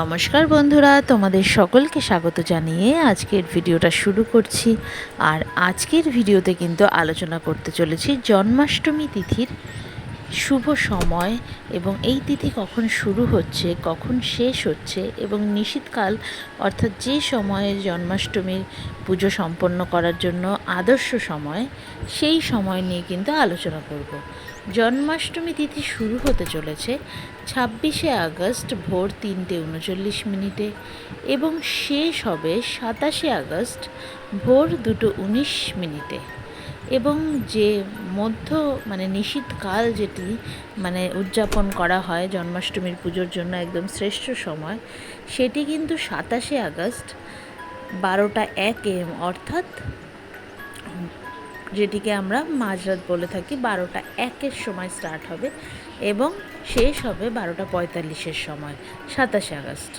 নমস্কার বন্ধুরা, তোমাদের সকলকে স্বাগত জানিয়ে আজকের ভিডিওটা শুরু করছি। আর আজকের ভিডিওতে কিন্তু আলোচনা করতে চলেছি জন্মাষ্টমী তিথির শুভ সময় এবং এই তিথি কখন শুরু হচ্ছে, কখন শেষ হচ্ছে এবং নিশীতকাল, অর্থাৎ যে সময়ে জন্মাষ্টমীর পুজো সম্পন্ন করার জন্য আদর্শ সময়, সেই সময় নিয়ে কিন্তু আলোচনা করব। জন্মাষ্টমী তিথি শুরু হতে চলেছে ছাব্বিশে আগস্ট ভোর তিনটে উনচল্লিশ মিনিটে এবং শেষ হবে সাতাশে আগস্ট ভোর দুটো উনিশ মিনিটে। এবং যে মধ্য মানে নিশীতকাল যেটি মানে উদযাপন করা হয় জন্মাষ্টমীর পুজোর জন্য একদম শ্রেষ্ঠ সময়, সেটি কিন্তু সাতাশে আগস্ট বারোটা এক এম, অর্থাৎ যেটিকে আমরা মাঝরাত বলে থাকি, বারোটা একের সময় স্টার্ট হবে এবং শেষ হবে বারোটা পঁয়তাল্লিশের সময়, সাতাশে আগস্ট।